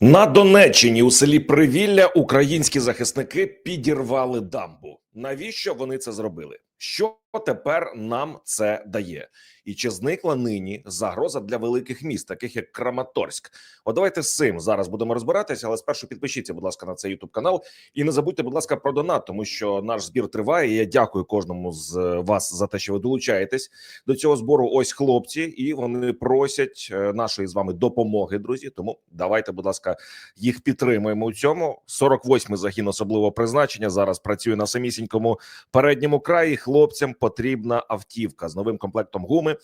На Донеччині у селі Привілля українські захисники підірвали дамбу. Навіщо вони це зробили? Що тепер нам це дає? І чи зникла нині загроза для великих міст, таких як Краматорськ? От давайте з цим зараз будемо розбиратися, але спершу підпишіться, будь ласка, на цей Ютуб канал. І не забудьте, будь ласка, про донат, тому що наш збір триває. і Я дякую кожному з е, вас за те, що ви долучаєтесь до цього збору. Ось хлопці, і вони просять е, нашої з вами допомоги, друзі. Тому давайте, будь ласка, їх підтримуємо у цьому. 48-й загін особливого призначення зараз працює на самісінькому передньому краї. Хлопцям потрібна автівка з новим комплектом гуми.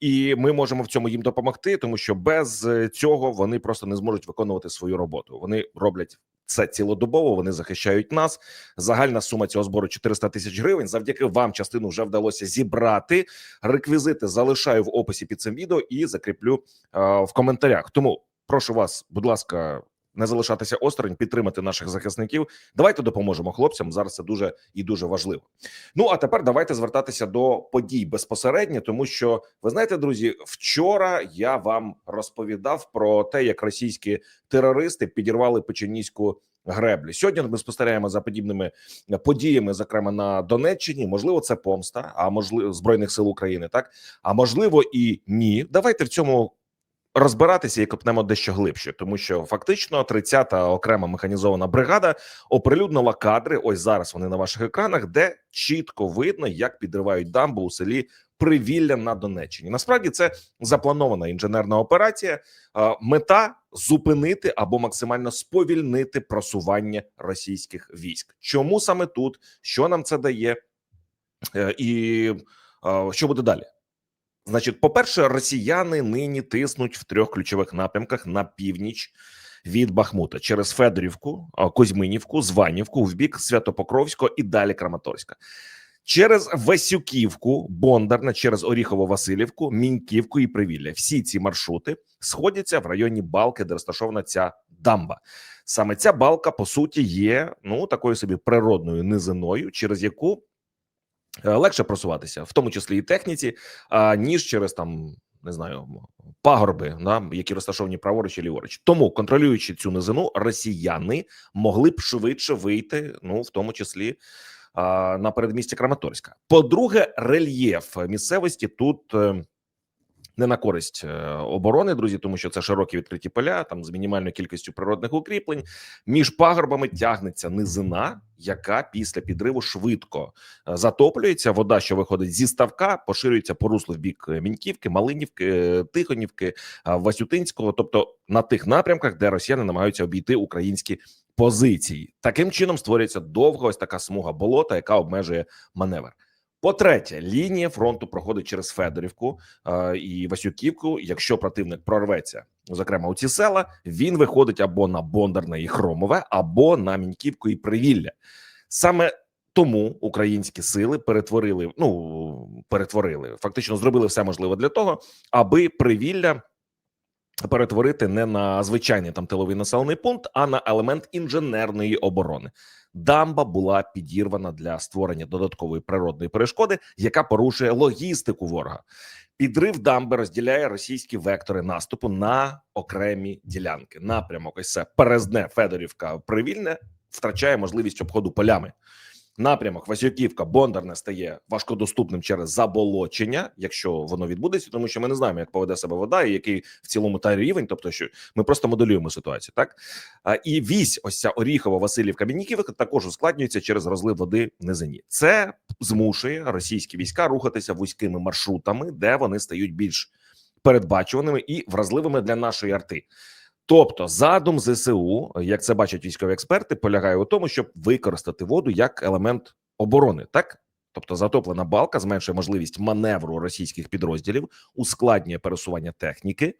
І ми можемо в цьому їм допомогти, тому що без е, цього вони просто не зможуть виконувати свою роботу. Вони роблять це цілодобово. Вони захищають нас. Загальна сума цього збору 400 тисяч гривень. Завдяки вам частину вже вдалося зібрати. Реквізити залишаю в описі під цим відео і закріплю е, в коментарях. Тому прошу вас, будь ласка, не залишатися осторонь, підтримати наших захисників. Давайте допоможемо хлопцям. Зараз це дуже і дуже важливо. Ну а тепер давайте звертатися до подій безпосередньо, тому що ви знаєте, друзі, вчора я вам розповідав про те, як російські терористи підірвали печеніську греблю. Сьогодні ми спостерігаємо за подібними подіями, зокрема на Донеччині. Можливо, це помста, а можливо збройних сил України, так а можливо і ні. Давайте в цьому розбиратися і копнемо дещо глибше, тому що фактично 30-та окрема механізована бригада оприлюднила кадри. Ось зараз вони на ваших екранах, де чітко видно, як підривають дамбу у селі Привілля на Донеччині. Насправді це запланована інженерна операція. Мета зупинити або максимально сповільнити просування російських військ. Чому саме тут? Що нам це дає? Е, І що буде далі? Значить, по-перше, росіяни нині тиснуть в трьох ключових напрямках на північ від Бахмута через Федорівку, а, Козьминівку, Званівку, в бік Святопокровського і далі Краматорська. Через Васюківку, Бондарне, через Оріхово-Василівку, Міньківку і Привілля. Всі ці маршрути сходяться в районі Балки, де розташована ця дамба. Саме ця балка, по суті, є ну такою собі природною низиною, через яку легше просуватися, в тому числі і техніці, ніж через там не знаю пагорби, да, які розташовані праворуч і ліворуч. Тому контролюючи цю низину, росіяни могли б швидше вийти, ну в тому числі. На передмісті Краматорська. По-друге, рельєф місцевості тут е, не на користь е, оборони, друзі, тому що це широкі відкриті поля, там з мінімальною кількістю природних укріплень. Між пагорбами тягнеться низина, яка після підриву швидко е, затоплюється. Вода, що виходить зі ставка, поширюється по руслу в бік е, Міньківки, Малинівки, Тихонівки, Васютинського, тобто на тих напрямках, де росіяни намагаються обійти українські позиції. Таким чином створюється довга ось така смуга болота, яка обмежує маневр. По-третє, лінія фронту проходить через Федорівку е, і Васюківку. Якщо противник прорветься, зокрема у ці села, він виходить або на Бондарне і Хромове, або на Міньківку і Привілля. Саме тому українські сили перетворили, ну перетворили, фактично зробили все можливе для того, аби Привілля перетворити не на звичайний там тиловий населений пункт, а на елемент інженерної оборони. Дамба була підірвана для створення додаткової природної перешкоди, яка порушує логістику ворога. Підрив дамби розділяє російські вектори наступу на окремі ділянки. Напрямок ось це Перезне Федорівка, Привільне втрачає можливість обходу полями. Напрямок Васюківка, Бондарне стає важкодоступним через заболочення, якщо воно відбудеться, тому що ми не знаємо, як поведе себе вода і який в цілому та рівень. Тобто, що ми просто моделюємо ситуацію, так і вісь, ось ця Оріхова, Васильівка, Мініківка також ускладнюється через розлив води низині. Це змушує російські війська рухатися вузькими маршрутами, де вони стають більш передбачуваними і вразливими для нашої арти. Тобто, задум ЗСУ, як це бачать військові експерти, полягає у тому, щоб використати воду як елемент оборони, так? Тобто затоплена балка зменшує можливість маневру російських підрозділів, ускладнює пересування техніки,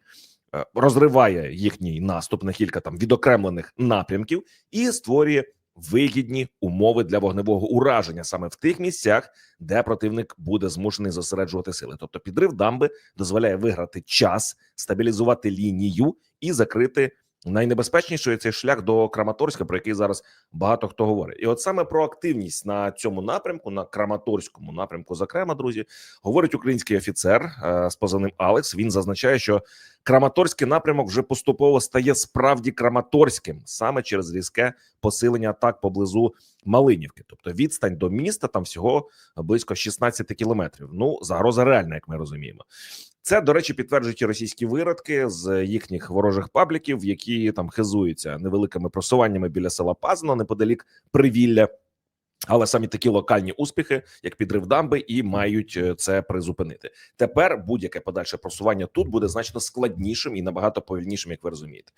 е, розриває їхній наступ на кілька там відокремлених напрямків і створює вигідні умови для вогневого ураження саме в тих місцях, де противник буде змушений зосереджувати сили. Тобто, підрив дамби дозволяє виграти час, стабілізувати лінію і закрити найнебезпечніший цей шлях до Краматорська, про який зараз багато хто говорить. І от саме про активність на цьому напрямку, на Краматорському напрямку, зокрема, друзі, говорить український офіцер е, з позивним Алекс. Він зазначає, що Краматорський напрямок вже поступово стає справді Краматорським саме через різке посилення атак поблизу Малинівки. Тобто відстань до міста там всього близько 16 кілометрів. Ну загроза реальна, як ми розуміємо. Це до речі, підтверджують і російські виродки з їхніх ворожих пабліків, які там хизуються невеликими просуваннями біля села Пазно неподалік Привілля. Але самі такі локальні успіхи, як підрив дамби, і мають е, це призупинити. Тепер будь-яке подальше просування тут буде значно складнішим і набагато повільнішим, як ви розумієте.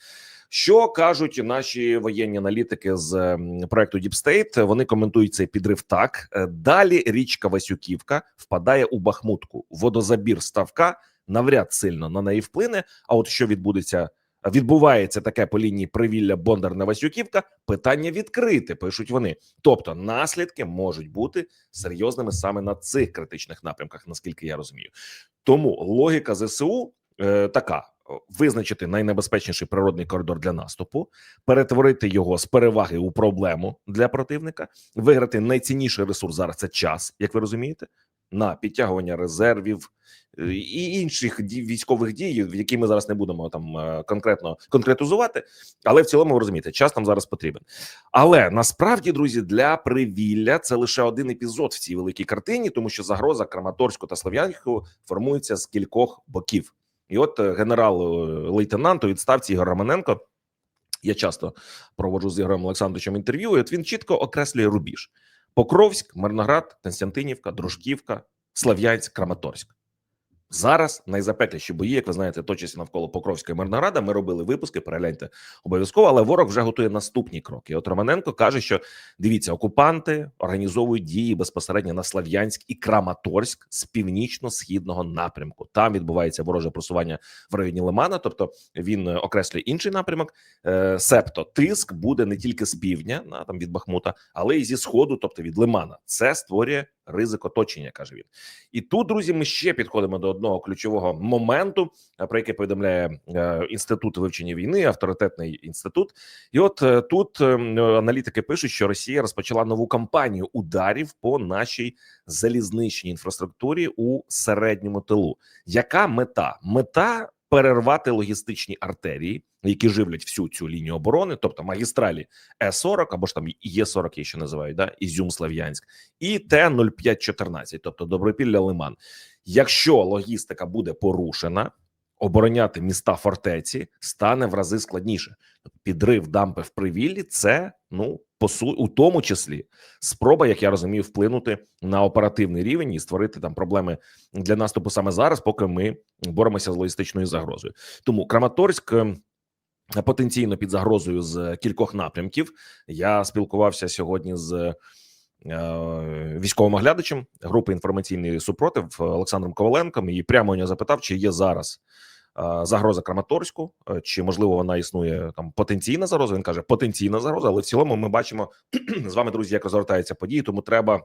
Що кажуть наші воєнні аналітики з проекту Deep State? Вони коментують цей підрив так: Е, далі річка Васюківка впадає у Бахмутку. Водозабір ставка навряд сильно на неї вплине. А от що відбудеться? Відбувається таке по лінії привілля Бондарна Васюківка. Питання відкрите, пишуть вони. Тобто наслідки можуть бути серйозними саме на цих критичних напрямках, наскільки я розумію. Тому логіка ЗСУ е, така: визначити найнебезпечніший природний коридор для наступу, перетворити його з переваги у проблему для противника, виграти найцінніший ресурс зараз це час, як ви розумієте, на підтягування резервів е, і інших дій, військових дій, в які ми зараз не будемо там е, конкретно конкретизувати. Але в цілому ви розумієте, час нам зараз потрібен. Але насправді, друзі, для привілля це лише один епізод в цій великій картині, тому що загроза Краматорську та Слов'янську формується з кількох боків. І от е, генерал-лейтенант у відставці Ігор Романенко. Я часто проводжу з Ігорем Олександровичем інтерв'ю. і От він чітко окреслює рубіж: Покровськ, Мирноград, Константинівка, Дружківка, Слав'янськ, Краматорськ. Зараз найзапекліші бої, як ви знаєте, точаться навколо Покровська і Мирнограда. Ми робили випуски, перегляньте обов'язково, але ворог вже готує наступні кроки. От Романенко каже, що дивіться, окупанти організовують дії безпосередньо на Слав'янськ і Краматорськ з північно-східного напрямку. Там відбувається вороже просування в районі Лимана. Тобто він е, окреслює інший напрямок. Е, Себто тиск буде не тільки з півдня, на там від Бахмута, але й зі сходу, тобто від Лимана. Це створює ризик оточення, каже він. І тут, друзі, ми ще підходимо до одного ключового моменту, е, про який повідомляє е, інститут вивчення війни, авторитетний інститут. І от е, тут аналітики пишуть, що Росія розпочала нову кампанію ударів по нашій залізничній інфраструктурі у середньому тилу. Яка мета? Мета перервати логістичні артерії, які живлять всю цю лінію оборони, тобто магістралі Е40 або ж там Є40, її ще називають, да Ізюм Слав'янськ, і Т-0514, тобто Добропілля Лиман. Якщо логістика буде порушена, обороняти міста фортеці стане в рази складніше. Підрив дампи в привіллі це ну по су у тому числі спроба, як я розумію, вплинути на оперативний рівень і створити там проблеми для наступу саме зараз, поки ми боремося з логістичною загрозою. Тому Краматорськ. е, Потенційно під загрозою з кількох напрямків. Я спілкувався сьогодні з військовим оглядачем групи інформаційний супротив Олександром Коваленком і прямо у нього запитав, чи є зараз е, загроза Краматорську, е, чи можливо вона існує там потенційна загроза. Він каже, потенційна загроза, але в цілому ми бачимо з вами, друзі, як розгортаються події. Тому треба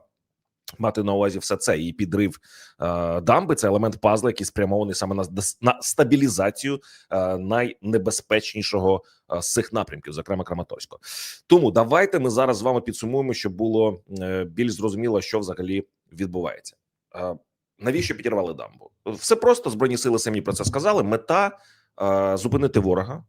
мати на увазі все це і підрив е, дамби. Це елемент пазла, який спрямований саме на, на стабілізацію е, найнебезпечнішого е, з цих напрямків, зокрема Краматорського. Тому давайте ми зараз з вами підсумуємо, щоб було е, більш зрозуміло, що взагалі відбувається. Е, навіщо підірвали дамбу? Все просто збройні сили самі про це сказали. Мета е, зупинити ворога,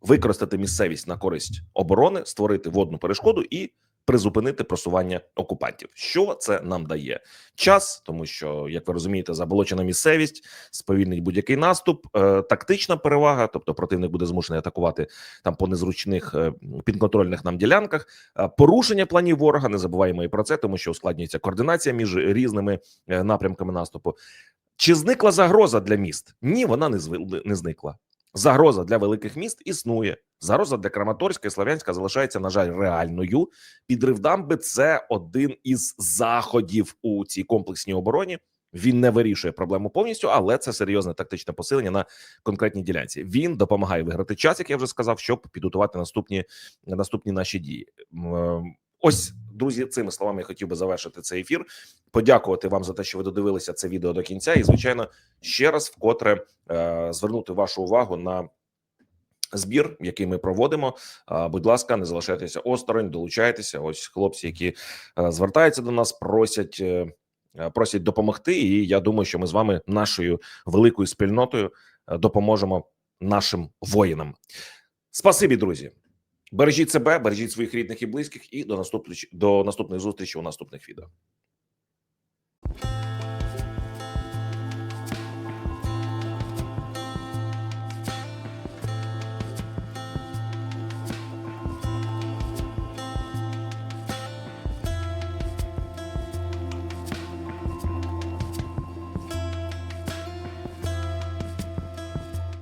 використати місцевість на користь оборони, створити водну перешкоду і призупинити просування окупантів. Що це нам дає? Час, тому що, як ви розумієте, заболочена місцевість сповільнить будь-який наступ, е, тактична перевага, тобто противник буде змушений атакувати там по незручних е, підконтрольних нам ділянках. Е, порушення планів ворога. Не забуваємо і про це, тому що ускладнюється координація між різними напрямками наступу. Чи зникла загроза для міст? Ні, вона не зникла. Загроза для великих міст існує. Загроза для Краматорська і Слов'янська залишається, на жаль, реальною. Підрив дамби це один із заходів у цій комплексній обороні. Він не вирішує проблему повністю, але це серйозне тактичне посилення на конкретній ділянці. Він допомагає виграти час, як я вже сказав, щоб підготувати наступні наступні наші дії. Е, Ось, друзі, цими словами я хотів би завершити цей ефір. Подякувати вам за те, що ви додивилися це відео до кінця, і звичайно, ще раз вкотре е, звернути вашу увагу на збір, який ми проводимо. Будь ласка, не залишайтеся осторонь, долучайтеся. Ось хлопці, які е, звертаються до нас, просять. е, е, Просять допомогти, і я думаю, що ми з вами нашою великою спільнотою допоможемо нашим воїнам. Спасибі, друзі. Бережіть себе, бережіть своїх рідних і близьких, і до наступних до наступних зустрічей у наступних відео.